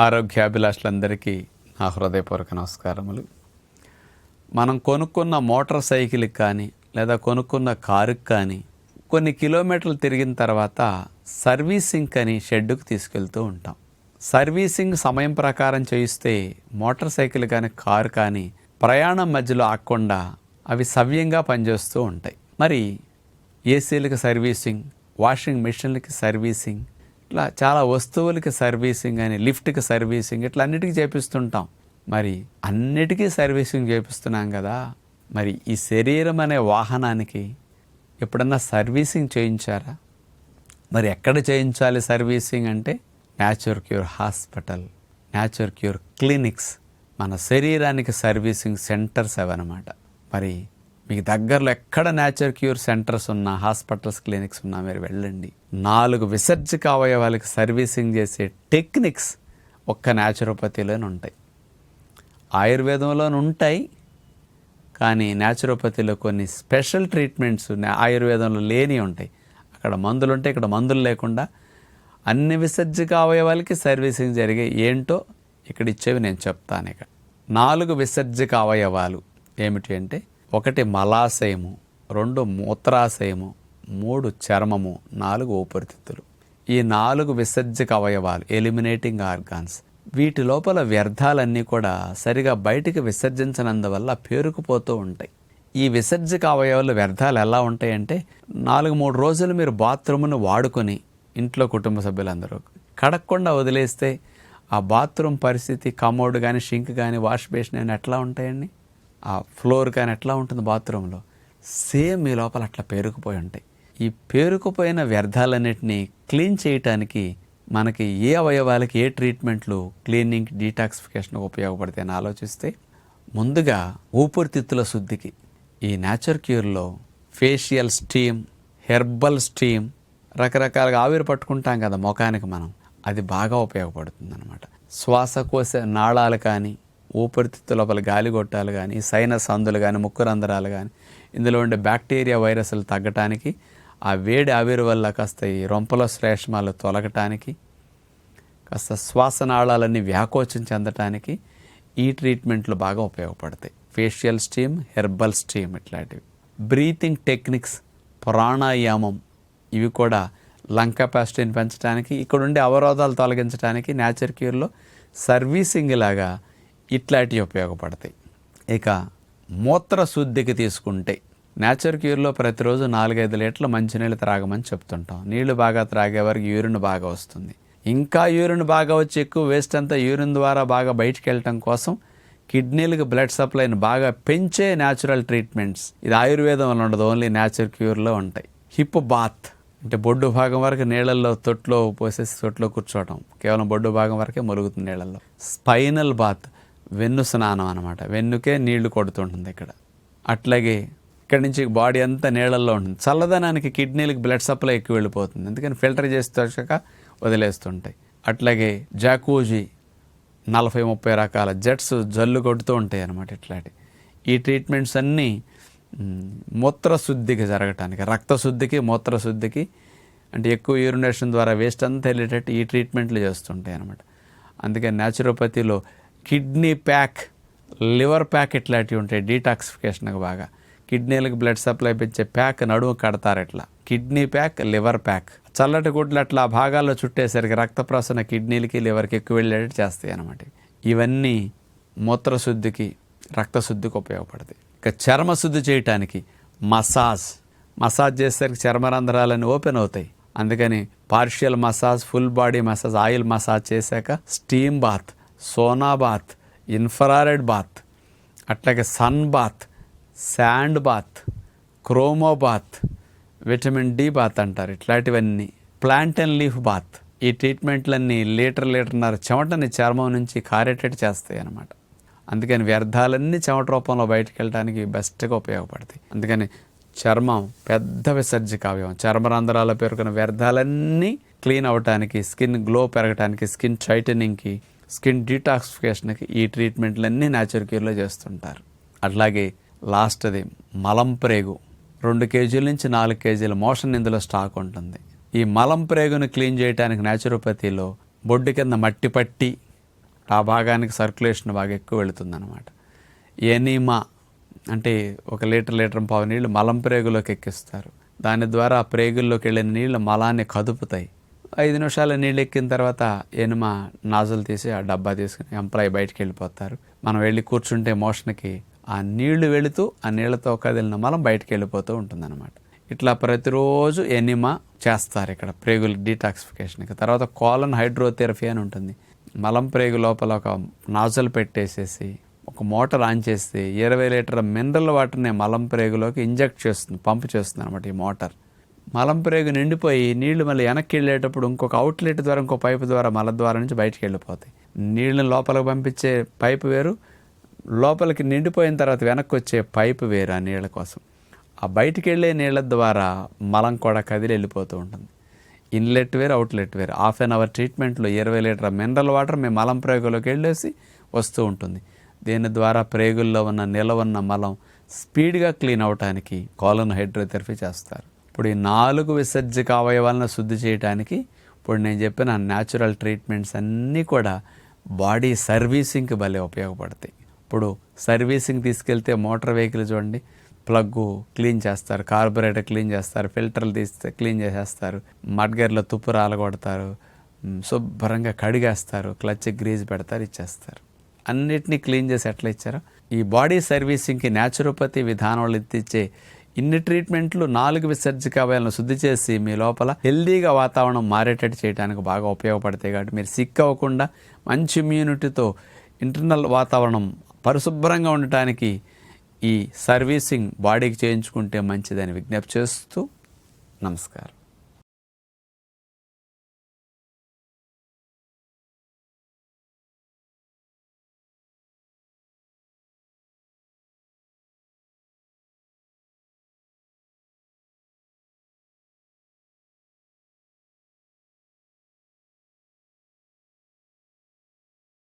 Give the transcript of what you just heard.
ఆరోగ్యాభిలాషులందరికీ నా హృదయపూర్వక నమస్కారములు. మనం కొనుక్కున్న మోటార్ సైకిల్కి కానీ లేదా కొనుక్కున్న కారుకి కానీ కొన్ని కిలోమీటర్లు తిరిగిన తర్వాత సర్వీసింగ్ అని షెడ్డుకు తీసుకెళ్తూ ఉంటాం. సర్వీసింగ్ సమయం ప్రకారం చేయిస్తే మోటార్ సైకిల్ కానీ కారు కానీ ప్రయాణం మధ్యలో ఆకుండా అవి సవ్యంగా పనిచేస్తూ ఉంటాయి. మరి ఏసీలకి సర్వీసింగ్ వాషింగ్ మిషన్లకి సర్వీసింగ్ ఇట్లా చాలా వస్తువులకి సర్వీసింగ్ అని లిఫ్ట్కి సర్వీసింగ్ ఇట్లా అన్నిటికీ చేపిస్తుంటాం. మరి అన్నిటికీ సర్వీసింగ్ చేపిస్తున్నాం కదా. మరి ఈ శరీరం అనే వాహనానికి ఎప్పుడన్నా సర్వీసింగ్ చేయించారా? మరి ఎక్కడ చేయించాలి సర్వీసింగ్ అంటే? Natural cure hospital nature cure clinics మన శరీరానికి సర్వీసింగ్ సెంటర్స్ అవన్నమాట. మరి మీకు దగ్గరలో ఎక్కడ నేచర్ క్యూర్ సెంటర్స్ ఉన్నా హాస్పిటల్స్ క్లినిక్స్ ఉన్నా మీరు వెళ్ళండి. నాలుగు విసర్జక అవయవాలకి సర్వీసింగ్ చేసే టెక్నిక్స్ ఒక్క న్యాచురోపతిలోనే ఉంటాయి. ఆయుర్వేదంలోనే ఉంటాయి కానీ న్యాచురోపతిలో కొన్ని స్పెషల్ ట్రీట్మెంట్స్ ఆయుర్వేదంలో లేని ఉంటాయి. అక్కడ మందులు ఉంటాయి ఇక్కడ మందులు లేకుండా అన్ని విసర్జక అవయవాలకి సర్వీసింగ్ జరిగే ఏంటో ఇక్కడ ఇచ్చేవి నేను చెప్తాను ఇక్కడ నాలుగు విసర్జక అవయవాలు ఏమిటి అంటే ఒకటి మలాశయము రెండు మూత్రాశయము మూడు చర్మము నాలుగు ఊపిరితిత్తులు. ఈ నాలుగు విసర్జక అవయవాలు ఎలిమినేటింగ్ ఆర్గాన్స్ వీటి లోపల వ్యర్థాలన్నీ కూడా సరిగా బయటికి విసర్జించనందువల్ల పేరుకుపోతూ ఉంటాయి. ఈ విసర్జక అవయవాలు వ్యర్థాలు ఎలా ఉంటాయంటే నాలుగు మూడు రోజులు మీరు బాత్రూమ్ను వాడుకొని ఇంట్లో కుటుంబ సభ్యులందరూ కడక్కుండా వదిలేస్తే ఆ బాత్రూమ్ పరిస్థితి కమోడ్ కానీ షింక్ కానీ వాష్ బేసిన్ కానీ ఎట్లా ఉంటాయండి? ఆ ఫ్లోర్ కానీ ఎట్లా ఉంటుంది బాత్రూంలో? సేమ్ మీ లోపల అట్లా పేరుకుపోయి ఉంటాయి. ఈ పేరుకుపోయిన వ్యర్థాలన్నిటినీ క్లీన్ చేయటానికి మనకి ఏ అవయవాలకి ఏ ట్రీట్మెంట్లు క్లీనింగ్ డీటాక్సిఫికేషన్ ఉపయోగపడతాయని ఆలోచిస్తే ముందుగా ఊపిరితిత్తుల శుద్ధికి ఈ నేచర్ క్యూర్లో ఫేషియల్ స్టీమ్ హెర్బల్ స్టీమ్ రకరకాలుగా ఆవిరి పట్టుకుంటాం కదా ముఖానికి మనం. అది బాగా ఉపయోగపడుతుంది అనమాట శ్వాసకోశ నాళాలు కానీ ఊపిరితిత్తు లోపల గాలి గొట్టాలు కానీ సైనస్ అందులు కానీ ముక్కు రంధ్రాలు కానీ ఇందులో ఉండే బ్యాక్టీరియా వైరస్లు తగ్గటానికి ఆ వేడి ఆవిరి వల్ల కాస్త ఈ రొంపల శ్లేష్మాలు తొలగటానికి కాస్త శ్వాసనాళాలన్నీ వ్యాకోచం చెందటానికి ఈ ట్రీట్మెంట్లు బాగా ఉపయోగపడతాయి. ఫేషియల్ స్టీమ్ హెర్బల్ స్టీమ్ ఇట్లాంటివి. బ్రీతింగ్ టెక్నిక్స్ ప్రాణాయామం ఇవి కూడా లంగ్ కెపాసిటీని పెంచడానికి ఇక్కడ ఉండే అవరోధాలు తొలగించడానికి నేచర్ క్యూర్లో సర్వీసింగ్ లాగా ఇట్లాంటివి ఉపయోగపడతాయి. ఇక మూత్ర శుద్ధికి తీసుకుంటే నేచర్ క్యూర్లో ప్రతిరోజు నాలుగైదు లీటర్ల మంచినీళ్ళు త్రాగమని చెప్తుంటాం. నీళ్ళు బాగా త్రాగే వరకు యూరిన్ బాగా వస్తుంది. ఇంకా యూరిన్ బాగా వచ్చి ఎక్కువ వేస్ట్ అంతా యూరిన్ ద్వారా బాగా బయటికి వెళ్ళటం కోసం కిడ్నీలకు బ్లడ్ సప్లైని బాగా పెంచే న్యాచురల్ ట్రీట్మెంట్స్. ఇది ఆయుర్వేదంలో ఉండదు ఓన్లీ న్యాచురల్ క్యూర్లో ఉంటాయి. హిప్ బాత్ అంటే బొడ్డు భాగం వరకు నీళ్ళల్లో తొట్లో పోసేసి తొట్లో కూర్చోవటం. కేవలం బొడ్డు భాగం వరకే మరుగుతుంది నీళ్ళల్లో. స్పైనల్ బాత్ వెన్ను స్నానం అనమాట వెన్నుకే నీళ్ళు కొడుతుంటుంది ఇక్కడ. అట్లాగే ఇక్కడి నుంచి బాడీ అంతా నీళ్ళల్లో ఉంటుంది. చల్లదనానికి కిడ్నీలకు బ్లడ్ సప్లై ఎక్కువ వెళ్ళిపోతుంది. అందుకని ఫిల్టర్ చేసి తోచక వదిలేస్తుంటాయి. అట్లాగే జాకూజీ నలభై ముప్పై రకాల జెట్స్ జల్లు కొడుతూ ఉంటాయి అన్నమాట ఇట్లాంటి. ఈ ట్రీట్మెంట్స్ అన్నీ మూత్రశుద్ధికి జరగటానికి రక్తశుద్ధికి మూత్రశుద్ధికి అంటే ఎక్కువ యూరినేషన్ ద్వారా వేస్ట్ అంతా వెళ్ళేటట్టు ఈ ట్రీట్మెంట్లు చేస్తుంటాయి అనమాట అందుకని న్యాచురోపతిలో కిడ్నీ ప్యాక్ లివర్ ప్యాక్ ఇట్లాంటివి ఉంటాయి డీటాక్సిఫికేషన్కి బాగా. కిడ్నీలకు బ్లడ్ సప్లై పెంచే ప్యాక్ నడుము కడతారు ఇట్లా. Kidney pack liver pack. చల్లటి గుడ్లు అట్లా ఆ భాగాల్లో చుట్టేసరికి రక్త ప్రసరణ కిడ్నీలకి లివర్కి ఎక్కువ వెళ్ళేటట్టు చేస్తాయి అనమాట ఇవన్నీ మూత్రశుద్ధికి రక్తశుద్ధికి ఉపయోగపడతాయి. ఇక చర్మశుద్ధి చేయటానికి మసాజ్. మసాజ్ చేసేసరికి చర్మరంధ్రాలన్నీ ఓపెన్ అవుతాయి. అందుకని partial massage full body massage oil massage చేశాక steam bath. Sauna bath infrared bath అట్లాగే sun bath sand bath chromo bath vitamin D bath అంటారు. ఇట్లాంటివన్నీ ప్లాంట్ అండ్ లీఫ్ బాత్. ఈ ట్రీట్మెంట్లన్నీ లీటర్ లీటర్న్నర చెమటని చర్మం నుంచి కారేటట్టు చేస్తాయి అన్నమాట అందుకని వ్యర్థాలన్నీ చెమట రూపంలో బయటకు వెళ్ళడానికి బెస్ట్గా ఉపయోగపడతాయి. అందుకని చర్మం పెద్ద విసర్జ కావ్యం. చర్మరంధ్రాల పేరుకున్న వ్యర్థాలన్నీ క్లీన్ అవ్వటానికి స్కిన్ గ్లో పెరగటానికి స్కిన్ టైటనింగ్కి స్కిన్ డీటాక్సిఫికేషన్కి ఈ ట్రీట్మెంట్లన్నీ న్యాచురల్ క్యూర్లో చేస్తుంటారు. అట్లాగే లాస్ట్ అది మలం ప్రేగు. రెండు కేజీల నుంచి నాలుగు కేజీల మోషన్ ఇందులో స్టాక్ ఉంటుంది. ఈ మలం ప్రేగును క్లీన్ చేయడానికి న్యాచురోపతిలో బొడ్డు కింద మట్టి పట్టి ఆ భాగానికి సర్క్యులేషన్ బాగా ఎక్కువ వెళుతుందన్నమాట. ఎనీమా అంటే ఒక లీటర్ లీటర్ పావు నీళ్ళు మలం ప్రేగులోకి ఎక్కిస్తారు. దాని ద్వారా ఆ ప్రేగుల్లోకి వెళ్ళిన నీళ్ళు మలాన్ని కదుపుతాయి. ఐదు నిమిషాలు నీళ్ళు ఎక్కిన తర్వాత ఎనుమ నాజులు తీసి ఆ డబ్బా తీసుకుని ఎంప్లాయ్ బయటికి వెళ్ళిపోతారు. మనం వెళ్ళి కూర్చుంటే మోషన్కి ఆ నీళ్ళు వెళుతూ ఆ నీళ్ళతో కదిలిన మలం బయటికి వెళ్ళిపోతూ ఉంటుందన్నమాట. ఇట్లా ప్రతిరోజు ఎనిమా చేస్తారు ఇక్కడ ప్రేగులు డీటాక్సిఫికేషన్కి. తర్వాత కోలన్ హైడ్రోథెరపీ అని ఉంటుంది. మలం ప్రేగు లోపల ఒక నాజల్ పెట్టేసేసి ఒక మోటార్ ఆన్ చేస్తే ఇరవై లీటర్ మినరల్ వాటర్ని మలం ప్రేగులోకి ఇంజెక్ట్ చేస్తుంది పంప్ చేస్తుంది అనమాట ఈ మోటార్. మలం ప్రేగు నిండిపోయి నీళ్ళు మళ్ళీ వెనక్కి వెళ్ళేటప్పుడు ఇంకొక అవుట్లెట్ ద్వారా ఇంకో పైపు ద్వారా మల ద్వారా నుంచి బయటికి వెళ్ళిపోతాయి. నీళ్ళని లోపలికి పంపించే పైపు వేరు. లోపలికి నిండిపోయిన తర్వాత వెనక్కి వచ్చే పైపు వేరు ఆ నీళ్ళ కోసం. ఆ బయటికి వెళ్ళే నీళ్ళ ద్వారా మలం కూడా కదిలి వెళ్ళిపోతూ ఉంటుంది. ఇన్లెట్ వేరు అవుట్లెట్ వేరు. హాఫ్ అన్ అవర్ ట్రీట్మెంట్లో ఇరవై లీటర్ మినరల్ వాటర్ మీ మలం ప్రేగులోకి వెళ్ళేసి వస్తూ ఉంటుంది. దీని ద్వారా ప్రేగుల్లో ఉన్న నిలవ ఉన్న మలం స్పీడ్గా క్లీన్ అవడానికి కాలన్ హైడ్రోథెరపీ చేస్తారు. ఇప్పుడు ఈ నాలుగు విసర్జక అవయవాలను శుద్ధి చేయడానికి ఇప్పుడు నేను చెప్పిన న్యాచురల్ ట్రీట్మెంట్స్ అన్నీ కూడా బాడీ సర్వీసింగ్కి భలే ఉపయోగపడతాయి. ఇప్పుడు సర్వీసింగ్ తీసుకెళ్తే మోటార్ వెహికల్ చూడండి ప్లగ్ క్లీన్ చేస్తారు కార్బొరేటర్ క్లీన్ చేస్తారు ఫిల్టర్లు తీస్తే క్లీన్ చేసేస్తారు మడ్గర్లో తుప్పు రాలగొడతారు శుభ్రంగా కడిగేస్తారు క్లచ్ గ్రీజ్ పెడతారు ఇచ్చేస్తారు. అన్నిటినీ క్లీన్ చేసి ఎట్లా ఇచ్చారో? ఈ బాడీ సర్వీసింగ్కి న్యాచురోపతి విధానంలో ఇచ్చే ఇన్ని ట్రీట్మెంట్లు నాలుగు విసర్జిక అవయాలను శుద్ధి చేసి మీ లోపల హెల్దీగా వాతావరణం మారేటట్టు చేయడానికి బాగా ఉపయోగపడతాయి కాబట్టి మీరు సిక్ అవ్వకుండా మంచి ఇమ్యూనిటీతో ఇంటర్నల్ వాతావరణం పరిశుభ్రంగా ఉండటానికి ఈ సర్వీసింగ్ బాడీకి చేయించుకుంటే మంచిదని విజ్ఞప్తి చేస్తూ నమస్కారం.